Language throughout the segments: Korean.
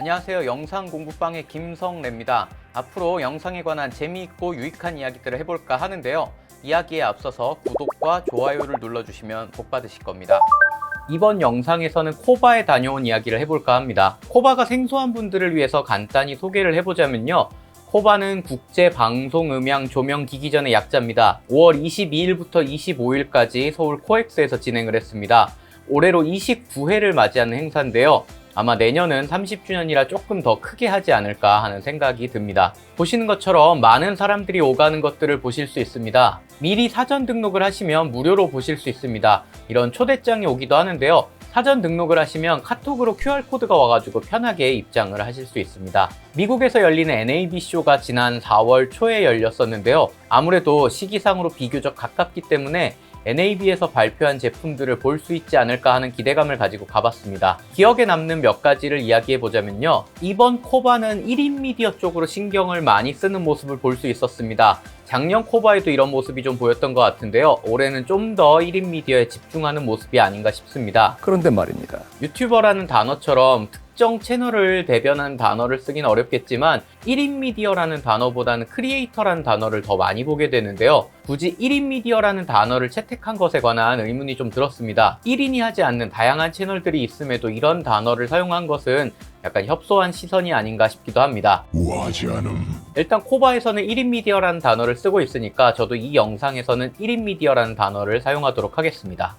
안녕하세요. 영상 공부방의 김성래입니다. 앞으로 영상에 관한 재미있고 유익한 이야기들을 해볼까 하는데요. 이야기에 앞서서 구독과 좋아요를 눌러주시면 복 받으실 겁니다. 이번 영상에서는 코바에 다녀온 이야기를 해볼까 합니다. 코바가 생소한 분들을 위해서 간단히 소개를 해보자면요. 코바는 국제방송음향조명기기전의 약자입니다. 5월 22일부터 25일까지 서울 코엑스에서 진행을 했습니다. 올해로 29회를 맞이하는 행사인데요. 아마 내년은 30주년이라 조금 더 크게 하지 않을까 하는 생각이 듭니다. 보시는 것처럼 많은 사람들이 오가는 것들을 보실 수 있습니다. 미리 사전 등록을 하시면 무료로 보실 수 있습니다. 이런 초대장이 오기도 하는데요. 사전 등록을 하시면 카톡으로 QR코드가 와가지고 편하게 입장을 하실 수 있습니다. 미국에서 열리는 NAB쇼가 지난 4월 초에 열렸었는데요. 아무래도 시기상으로 비교적 가깝기 때문에 NAB에서 발표한 제품들을 볼 수 있지 않을까 하는 기대감을 가지고 가봤습니다. 기억에 남는 몇 가지를 이야기해 보자면요. 이번 코바는 1인 미디어 쪽으로 신경을 많이 쓰는 모습을 볼 수 있었습니다. 작년 코바에도 이런 모습이 좀 보였던 것 같은데요. 올해는 좀 더 1인 미디어에 집중하는 모습이 아닌가 싶습니다. 그런데 말입니다. 유튜버라는 단어처럼 특 정 채널을 대변하는 단어를 쓰긴 어렵겠지만 1인 미디어라는 단어보다는 크리에이터라는 단어를 더 많이 보게 되는데요. 굳이 1인 미디어라는 단어를 채택한 것에 관한 의문이 좀 들었습니다. 1인이 하지 않는 다양한 채널들이 있음에도 이런 단어를 사용한 것은 약간 협소한 시선이 아닌가 싶기도 합니다. 우아하지 않음. 일단 코바에서는 1인 미디어라는 단어를 쓰고 있으니까 저도 이 영상에서는 1인 미디어라는 단어를 사용하도록 하겠습니다.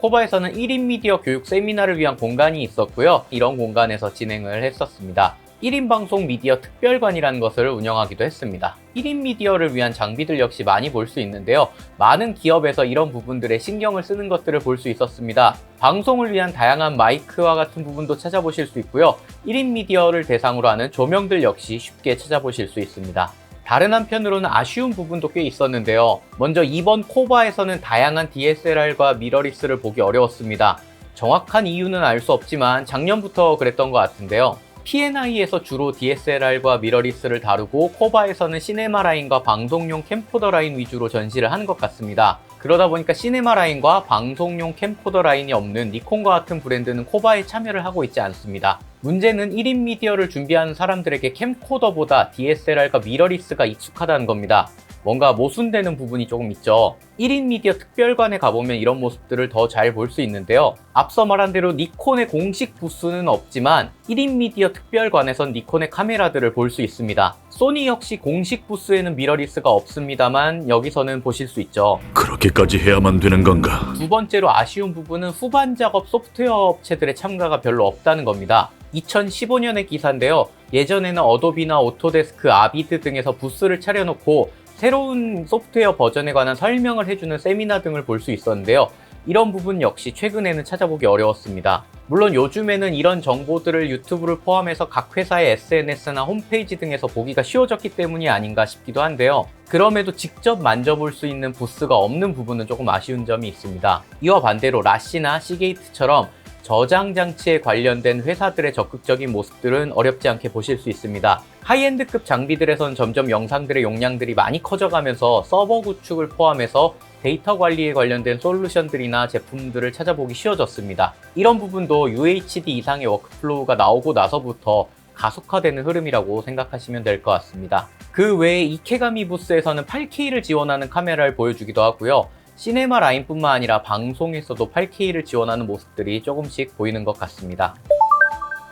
코바에서는 1인 미디어 교육 세미나를 위한 공간이 있었고요. 이런 공간에서 진행을 했었습니다. 1인 방송 미디어 특별관이라는 것을 운영하기도 했습니다. 1인 미디어를 위한 장비들 역시 많이 볼 수 있는데요. 많은 기업에서 이런 부분들에 신경을 쓰는 것들을 볼 수 있었습니다. 방송을 위한 다양한 마이크와 같은 부분도 찾아보실 수 있고요. 1인 미디어를 대상으로 하는 조명들 역시 쉽게 찾아보실 수 있습니다. 다른 한편으로는 아쉬운 부분도 꽤 있었는데요. 먼저 이번 코바에서는 다양한 DSLR과 미러리스를 보기 어려웠습니다. 정확한 이유는 알 수 없지만 작년부터 그랬던 것 같은데요. P&I에서 주로 DSLR과 미러리스를 다루고 코바에서는 시네마 라인과 방송용 캠코더 라인 위주로 전시를 하는 것 같습니다. 그러다 보니까 시네마 라인과 방송용 캠코더 라인이 없는 니콘과 같은 브랜드는 코바에 참여를 하고 있지 않습니다. 문제는 1인 미디어를 준비하는 사람들에게 캠코더보다 DSLR과 미러리스가 익숙하다는 겁니다. 뭔가 모순되는 부분이 조금 있죠. 1인 미디어 특별관에 가보면 이런 모습들을 더 잘 볼 수 있는데요. 앞서 말한 대로 니콘의 공식 부스는 없지만 1인 미디어 특별관에선 니콘의 카메라들을 볼 수 있습니다. 소니 역시 공식 부스에는 미러리스가 없습니다만 여기서는 보실 수 있죠. 그렇게까지 해야만 되는 건가? 두 번째로 아쉬운 부분은 후반 작업 소프트웨어 업체들의 참가가 별로 없다는 겁니다. 2015년의 기사인데요. 예전에는 어도비나 오토데스크, 아비드 등에서 부스를 차려놓고 새로운 소프트웨어 버전에 관한 설명을 해주는 세미나 등을 볼 수 있었는데요. 이런 부분 역시 최근에는 찾아보기 어려웠습니다. 물론 요즘에는 이런 정보들을 유튜브를 포함해서 각 회사의 SNS나 홈페이지 등에서 보기가 쉬워졌기 때문이 아닌가 싶기도 한데요. 그럼에도 직접 만져볼 수 있는 부스가 없는 부분은 조금 아쉬운 점이 있습니다. 이와 반대로 라시나 시게이트처럼 저장 장치에 관련된 회사들의 적극적인 모습들은 어렵지 않게 보실 수 있습니다. 하이엔드급 장비들에선 점점 영상들의 용량들이 많이 커져가면서 서버 구축을 포함해서 데이터 관리에 관련된 솔루션들이나 제품들을 찾아보기 쉬워졌습니다. 이런 부분도 UHD 이상의 워크플로우가 나오고 나서부터 가속화되는 흐름이라고 생각하시면 될 것 같습니다. 그 외에 이케가미 부스에서는 8K를 지원하는 카메라를 보여주기도 하고요. 시네마 라인뿐만 아니라 방송에서도 8K를 지원하는 모습들이 조금씩 보이는 것 같습니다.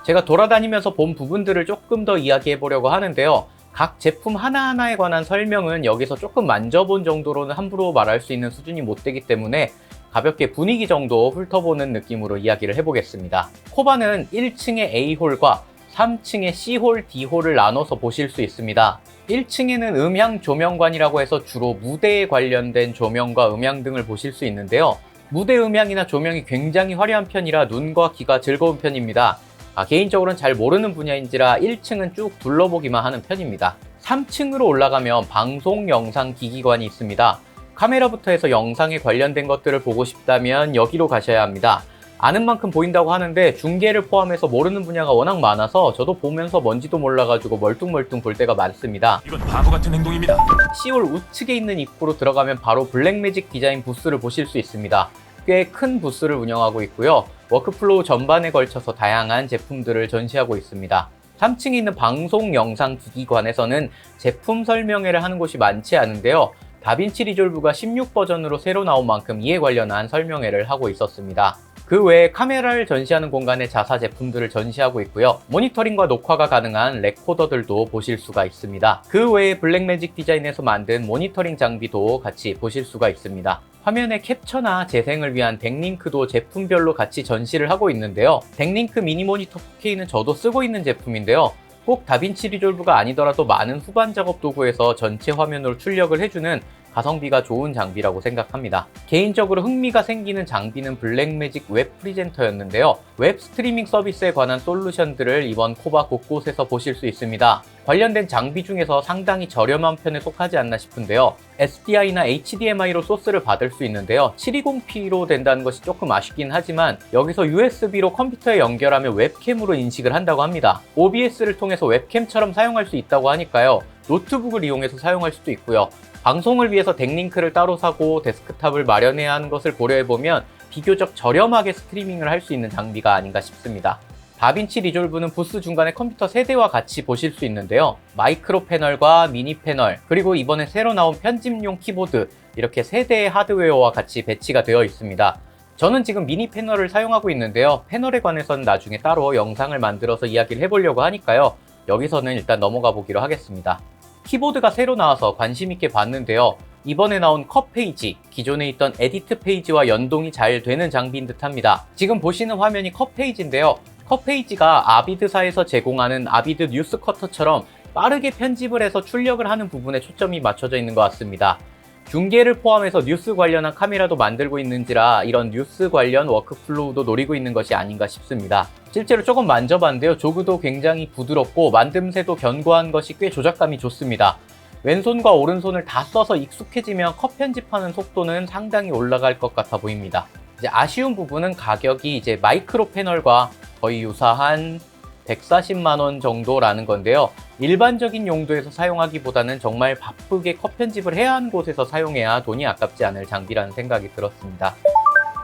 제가 돌아다니면서 본 부분들을 조금 더 이야기해 보려고 하는데요. 각 제품 하나하나에 관한 설명은 여기서 조금 만져본 정도로는 함부로 말할 수 있는 수준이 못 되기 때문에 가볍게 분위기 정도 훑어보는 느낌으로 이야기를 해보겠습니다. 코바는 1층의 A홀과 3층의 C홀, D홀을 나눠서 보실 수 있습니다. 1층에는 음향 조명관이라고 해서 주로 무대에 관련된 조명과 음향 등을 보실 수 있는데요. 무대 음향이나 조명이 굉장히 화려한 편이라 눈과 귀가 즐거운 편입니다. 아, 개인적으로는 잘 모르는 분야인지라 1층은 쭉 둘러보기만 하는 편입니다. 3층으로 올라가면 방송 영상 기기관이 있습니다. 카메라부터 해서 영상에 관련된 것들을 보고 싶다면 여기로 가셔야 합니다. 아는 만큼 보인다고 하는데 중계를 포함해서 모르는 분야가 워낙 많아서 저도 보면서 뭔지도 몰라가지고 멀뚱멀뚱 볼 때가 많습니다. 이건 바보 같은 행동입니다. 10월 우측에 있는 입구로 들어가면 바로 블랙매직 디자인 부스를 보실 수 있습니다. 꽤 큰 부스를 운영하고 있고요. 워크플로우 전반에 걸쳐서 다양한 제품들을 전시하고 있습니다. 3층에 있는 방송 영상 기기관에서는 제품 설명회를 하는 곳이 많지 않은데요. 다빈치 리졸브가 16 버전으로 새로 나온 만큼 이에 관련한 설명회를 하고 있었습니다. 그 외에 카메라를 전시하는 공간에 자사 제품들을 전시하고 있고요. 모니터링과 녹화가 가능한 레코더들도 보실 수가 있습니다. 그 외에 블랙매직 디자인에서 만든 모니터링 장비도 같이 보실 수가 있습니다. 화면의 캡처나 재생을 위한 덱링크도 제품별로 같이 전시를 하고 있는데요. 덱링크 미니 모니터 4K는 저도 쓰고 있는 제품인데요. 꼭 다빈치 리졸브가 아니더라도 많은 후반 작업 도구에서 전체 화면으로 출력을 해주는 가성비가 좋은 장비라고 생각합니다. 개인적으로 흥미가 생기는 장비는 블랙매직 웹 프리젠터였는데요. 웹 스트리밍 서비스에 관한 솔루션들을 이번 코바 곳곳에서 보실 수 있습니다. 관련된 장비 중에서 상당히 저렴한 편에 속하지 않나 싶은데요. SDI나 HDMI로 소스를 받을 수 있는데요. 720p로 된다는 것이 조금 아쉽긴 하지만 여기서 USB로 컴퓨터에 연결하면 웹캠으로 인식을 한다고 합니다. OBS를 통해서 웹캠처럼 사용할 수 있다고 하니까요. 노트북을 이용해서 사용할 수도 있고요. 방송을 위해서 덱링크를 따로 사고 데스크탑을 마련해야 하는 것을 고려해보면 비교적 저렴하게 스트리밍을 할 수 있는 장비가 아닌가 싶습니다. 다빈치 리졸브는 부스 중간에 컴퓨터 세대와 같이 보실 수 있는데요. 마이크로 패널과 미니 패널, 그리고 이번에 새로 나온 편집용 키보드, 이렇게 세 대의 하드웨어와 같이 배치가 되어 있습니다. 저는 지금 미니 패널을 사용하고 있는데요. 패널에 관해서는 나중에 따로 영상을 만들어서 이야기를 해보려고 하니까요. 여기서는 일단 넘어가 보기로 하겠습니다. 키보드가 새로 나와서 관심 있게 봤는데요. 이번에 나온 컷 페이지, 기존에 있던 에디트 페이지와 연동이 잘 되는 장비인 듯 합니다. 지금 보시는 화면이 컷 페이지인데요. 컷 페이지가 아비드사에서 제공하는 아비드 뉴스 커터처럼 빠르게 편집을 해서 출력을 하는 부분에 초점이 맞춰져 있는 것 같습니다. 중계를 포함해서 뉴스 관련한 카메라도 만들고 있는지라 이런 뉴스 관련 워크플로우도 노리고 있는 것이 아닌가 싶습니다. 실제로 조금 만져봤는데요. 조그도 굉장히 부드럽고 만듦새도 견고한 것이 꽤 조작감이 좋습니다. 왼손과 오른손을 다 써서 익숙해지면 컷 편집하는 속도는 상당히 올라갈 것 같아 보입니다. 이제 아쉬운 부분은 가격이 이제 마이크로 패널과 거의 유사한 140만 원 정도라는 건데요. 일반적인 용도에서 사용하기보다는 정말 바쁘게 컷 편집을 해야 하는 곳에서 사용해야 돈이 아깝지 않을 장비라는 생각이 들었습니다.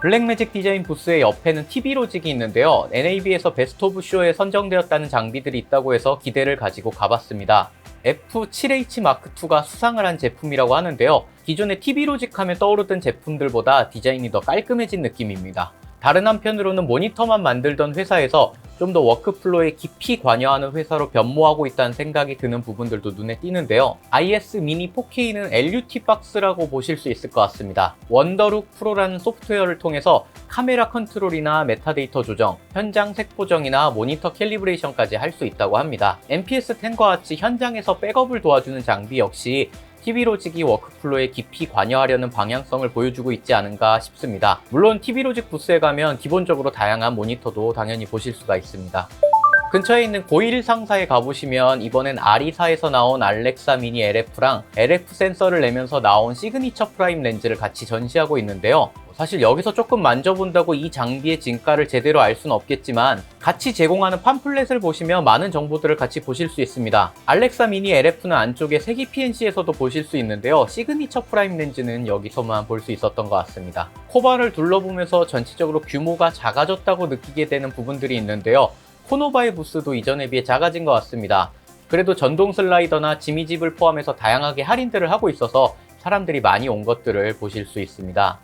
블랙매직 디자인 부스의 옆에는 TV 로직이 있는데요. NAB에서 베스트 오브 쇼에 선정되었다는 장비들이 있다고 해서 기대를 가지고 가봤습니다. F7H 마크2가 수상을 한 제품이라고 하는데요. 기존의 TV 로직 하면 떠오르던 제품들보다 디자인이 더 깔끔해진 느낌입니다. 다른 한편으로는 모니터만 만들던 회사에서 좀 더 워크플로에 깊이 관여하는 회사로 변모하고 있다는 생각이 드는 부분들도 눈에 띄는데요. IS 미니 4K는 LUT 박스라고 보실 수 있을 것 같습니다. 원더룩 프로라는 소프트웨어를 통해서 카메라 컨트롤이나 메타데이터 조정, 현장 색 보정이나 모니터 캘리브레이션까지 할 수 있다고 합니다. MPS10과 같이 현장에서 백업을 도와주는 장비 역시 TV 로직이 워크플로에 깊이 관여하려는 방향성을 보여주고 있지 않은가 싶습니다. 물론 TV 로직 부스에 가면 기본적으로 다양한 모니터도 당연히 보실 수가 있습니다. 근처에 있는 고일 상사에 가보시면 이번엔 아리사에서 나온 알렉사 미니 LF랑 LF 센서를 내면서 나온 시그니처 프라임 렌즈를 같이 전시하고 있는데요. 사실 여기서 조금 만져본다고 이 장비의 진가를 제대로 알 수는 없겠지만 같이 제공하는 팜플렛을 보시면 많은 정보들을 같이 보실 수 있습니다. 알렉사 미니 LF는 안쪽에 세기 PNC에서도 보실 수 있는데요. 시그니처 프라임 렌즈는 여기서만 볼 수 있었던 것 같습니다. 코바를 둘러보면서 전체적으로 규모가 작아졌다고 느끼게 되는 부분들이 있는데요. 코노바의 부스도 이전에 비해 작아진 것 같습니다. 그래도 전동 슬라이더나 지미집을 포함해서 다양하게 할인들을 하고 있어서 사람들이 많이 온 것들을 보실 수 있습니다.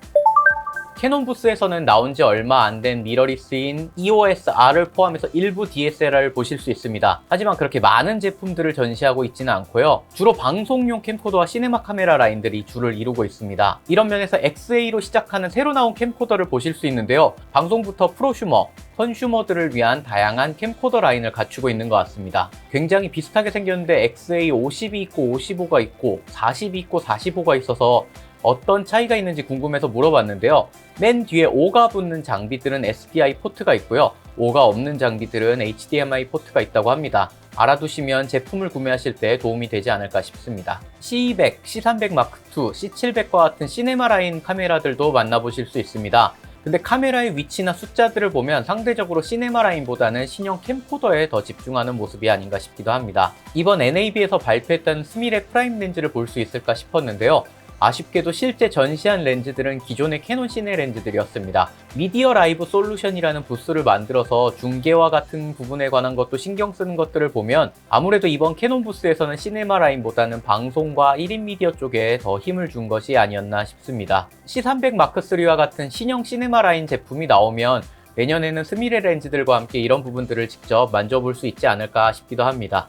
캐논 부스에서는 나온 지 얼마 안 된 미러리스인 EOS-R을 포함해서 일부 DSLR을 보실 수 있습니다. 하지만 그렇게 많은 제품들을 전시하고 있지는 않고요. 주로 방송용 캠코더와 시네마 카메라 라인들이 주를 이루고 있습니다. 이런 면에서 XA로 시작하는 새로 나온 캠코더를 보실 수 있는데요. 방송부터 프로슈머, 컨슈머들을 위한 다양한 캠코더 라인을 갖추고 있는 것 같습니다. 굉장히 비슷하게 생겼는데 XA 50이 있고 55가 있고 40이 있고 45가 있어서 어떤 차이가 있는지 궁금해서 물어봤는데요. 맨 뒤에 5가 붙는 장비들은 SDI 포트가 있고요. 5가 없는 장비들은 HDMI 포트가 있다고 합니다. 알아두시면 제품을 구매하실 때 도움이 되지 않을까 싶습니다. C200, C300 Mark2, C700과 같은 시네마 라인 카메라들도 만나보실 수 있습니다. 근데 카메라의 위치나 숫자들을 보면 상대적으로 시네마 라인보다는 신형 캠코더에 더 집중하는 모습이 아닌가 싶기도 합니다. 이번 NAB에서 발표했던 스미레 프라임 렌즈를 볼 수 있을까 싶었는데요. 아쉽게도 실제 전시한 렌즈들은 기존의 캐논 시네 렌즈들이었습니다. 미디어 라이브 솔루션이라는 부스를 만들어서 중계와 같은 부분에 관한 것도 신경 쓰는 것들을 보면 아무래도 이번 캐논 부스에서는 시네마 라인보다는 방송과 1인 미디어 쪽에 더 힘을 준 것이 아니었나 싶습니다. C300 마크3와 같은 신형 시네마 라인 제품이 나오면 내년에는 스미레 렌즈들과 함께 이런 부분들을 직접 만져볼 수 있지 않을까 싶기도 합니다.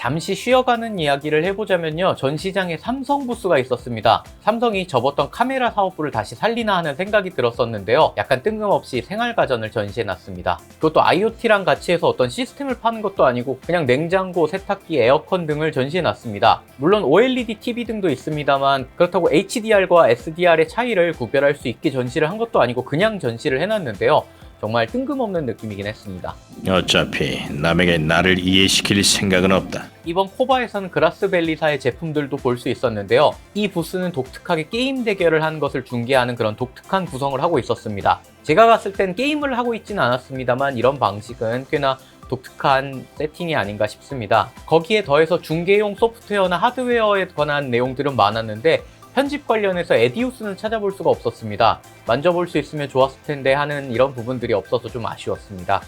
잠시 쉬어가는 이야기를 해보자면요. 전시장에 삼성 부스가 있었습니다. 삼성이 접었던 카메라 사업부를 다시 살리나 하는 생각이 들었었는데요. 약간 뜬금없이 생활가전을 전시해놨습니다. 그것도 IoT랑 같이 해서 어떤 시스템을 파는 것도 아니고 그냥 냉장고, 세탁기, 에어컨 등을 전시해놨습니다. 물론 OLED TV 등도 있습니다만 그렇다고 HDR과 SDR의 차이를 구별할 수 있게 전시를 한 것도 아니고 그냥 전시를 해놨는데요. 정말 뜬금없는 느낌이긴 했습니다. 어차피 남에게 나를 이해시킬 생각은 없다. 이번 코바에서는 그라스밸리사의 제품들도 볼 수 있었는데요. 이 부스는 독특하게 게임 대결을 하는 것을 중계하는 그런 독특한 구성을 하고 있었습니다. 제가 갔을 땐 게임을 하고 있지는 않았습니다만 이런 방식은 꽤나 독특한 세팅이 아닌가 싶습니다. 거기에 더해서 중계용 소프트웨어나 하드웨어에 관한 내용들은 많았는데 편집 관련해서 에디우스는 찾아볼 수가 없었습니다. 만져볼 수 있으면 좋았을 텐데 하는 이런 부분들이 없어서 좀 아쉬웠습니다.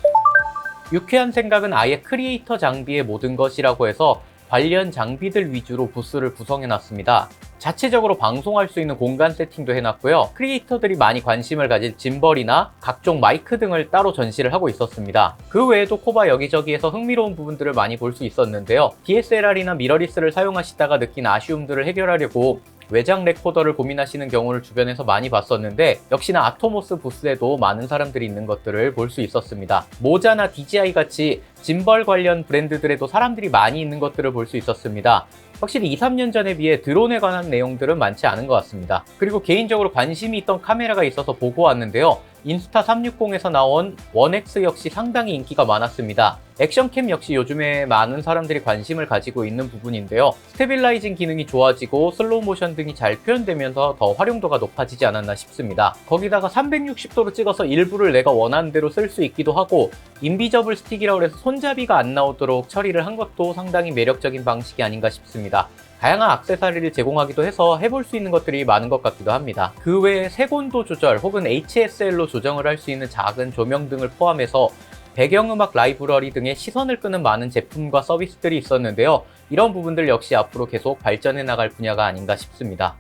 유쾌한 생각은 아예 크리에이터 장비의 모든 것이라고 해서 관련 장비들 위주로 부스를 구성해 놨습니다. 자체적으로 방송할 수 있는 공간 세팅도 해놨고요. 크리에이터들이 많이 관심을 가질 짐벌이나 각종 마이크 등을 따로 전시를 하고 있었습니다. 그 외에도 코바 여기저기에서 흥미로운 부분들을 많이 볼 수 있었는데요. DSLR이나 미러리스를 사용하시다가 느낀 아쉬움들을 해결하려고 외장 레코더를 고민하시는 경우를 주변에서 많이 봤었는데 역시나 아토모스 부스에도 많은 사람들이 있는 것들을 볼 수 있었습니다. 모자나 DJI 같이 짐벌 관련 브랜드들에도 사람들이 많이 있는 것들을 볼 수 있었습니다. 확실히 2, 3년 전에 비해 드론에 관한 내용들은 많지 않은 것 같습니다. 그리고 개인적으로 관심이 있던 카메라가 있어서 보고 왔는데요. 인스타 360에서 나온 1X 역시 상당히 인기가 많았습니다. 액션캠 역시 요즘에 많은 사람들이 관심을 가지고 있는 부분인데요. 스테빌라이징 기능이 좋아지고 슬로우 모션 등이 잘 표현되면서 더 활용도가 높아지지 않았나 싶습니다. 거기다가 360도로 찍어서 일부를 내가 원하는 대로 쓸 수 있기도 하고 인비저블 스틱이라고 해서 손잡이가 안 나오도록 처리를 한 것도 상당히 매력적인 방식이 아닌가 싶습니다. 다양한 악세사리를 제공하기도 해서 해볼 수 있는 것들이 많은 것 같기도 합니다. 그 외에 색온도 조절 혹은 HSL로 조정을 할 수 있는 작은 조명 등을 포함해서 배경음악 라이브러리 등의 시선을 끄는 많은 제품과 서비스들이 있었는데요. 이런 부분들 역시 앞으로 계속 발전해 나갈 분야가 아닌가 싶습니다.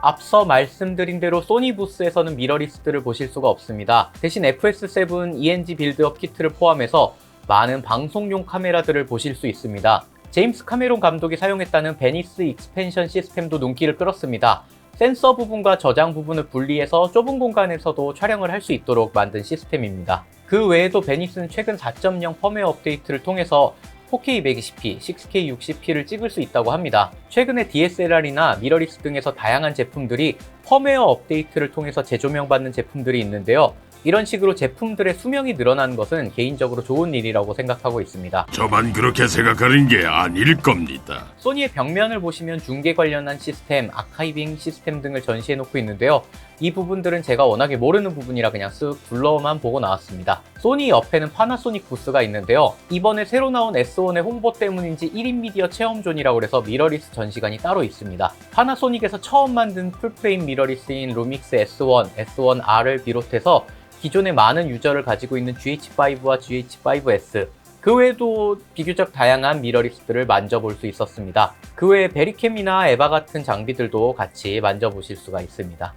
앞서 말씀드린 대로 소니 부스에서는 미러리스트를 보실 수가 없습니다. 대신 FS7 ENG 빌드업 키트를 포함해서 많은 방송용 카메라들을 보실 수 있습니다. 제임스 카메론 감독이 사용했다는 베니스 익스펜션 시스템도 눈길을 끌었습니다. 센서 부분과 저장 부분을 분리해서 좁은 공간에서도 촬영을 할 수 있도록 만든 시스템입니다. 그 외에도 베니스는 최근 4.0 펌웨어 업데이트를 통해서 4K 120p, 6K 60p를 찍을 수 있다고 합니다. 최근에 DSLR이나 미러리스 등에서 다양한 제품들이 펌웨어 업데이트를 통해서 재조명받는 제품들이 있는데요. 이런 식으로 제품들의 수명이 늘어나는 것은 개인적으로 좋은 일이라고 생각하고 있습니다. 저만 그렇게 생각하는 게 아닐 겁니다. 소니의 벽면을 보시면 중계 관련한 시스템, 아카이빙 시스템 등을 전시해 놓고 있는데요. 이 부분들은 제가 워낙에 모르는 부분이라 그냥 쓱 둘러만 보고 나왔습니다. 소니 옆에는 파나소닉 부스가 있는데요. 이번에 새로 나온 S1의 홍보 때문인지 1인 미디어 체험존이라고 해서 미러리스 전시관이 따로 있습니다. 파나소닉에서 처음 만든 풀프레임 미러리스인 루믹스 S1, S1R을 비롯해서 기존의 많은 유저를 가지고 있는 GH5와 GH5S 그 외에도 비교적 다양한 미러리스트를 만져볼 수 있었습니다. 그 외에 베리캠이나 에바 같은 장비들도 같이 만져보실 수가 있습니다.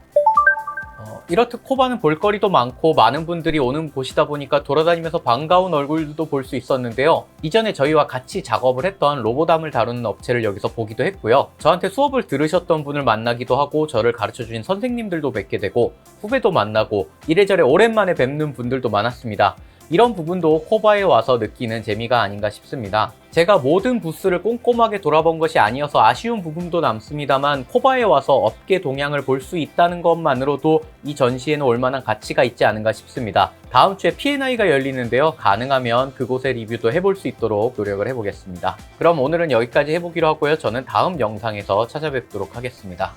어, 이렇듯 코바는 볼거리도 많고 많은 분들이 오는 곳이다 보니까 돌아다니면서 반가운 얼굴들도 볼 수 있었는데요. 이전에 저희와 같이 작업을 했던 로보담을 다루는 업체를 여기서 보기도 했고요. 저한테 수업을 들으셨던 분을 만나기도 하고 저를 가르쳐 주신 선생님들도 뵙게 되고 후배도 만나고 이래저래 오랜만에 뵙는 분들도 많았습니다. 이런 부분도 코바에 와서 느끼는 재미가 아닌가 싶습니다. 제가 모든 부스를 꼼꼼하게 돌아본 것이 아니어서 아쉬운 부분도 남습니다만 코바에 와서 업계 동향을 볼 수 있다는 것만으로도 이 전시에는 올만한 가치가 있지 않은가 싶습니다. 다음 주에 P&I가 열리는데요. 가능하면 그곳의 리뷰도 해볼 수 있도록 노력을 해보겠습니다. 그럼 오늘은 여기까지 해보기로 하고요. 저는 다음 영상에서 찾아뵙도록 하겠습니다.